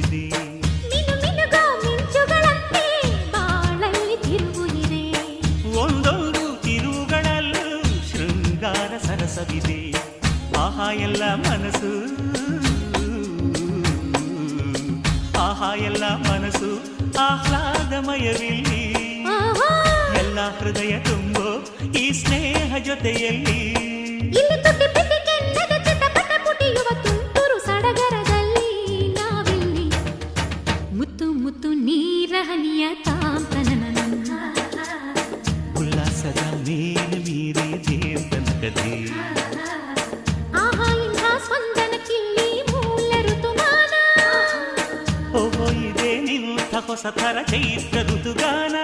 ఇది ಒಂದೊಂದು ತಿರುವುಗಳಲ್ಲೂ ಶೃಂಗಾರ ಸರಸವಿದೆ ಆಹಾ ಎಲ್ಲ ಮನಸ್ಸು ಆಹಾ ಎಲ್ಲ ಮನಸ್ಸು ಆಹ್ಲಾದಮಯವಿಲ್ಲಿ ಎಲ್ಲ ಹೃದಯ ತುಂಬೋ ಈ ಸ್ನೇಹ ಜೊತೆಯಲ್ಲಿ ಉಲ್ಲಾಸದ ಮೇಲೆ ಮೀರಿ ದೇವತನಕದೆ ಆಹಾ ಇಂಥ ಸ್ಪಂದನಕ್ಕಿಲ್ಲಿ ಮೂಲ ಋತುಮಾನ ಓಹೋ ಇದೆ ನಿಂತ ಹೊಸ ಥರ ಚೈತ್ರ ಋತುಗಾನ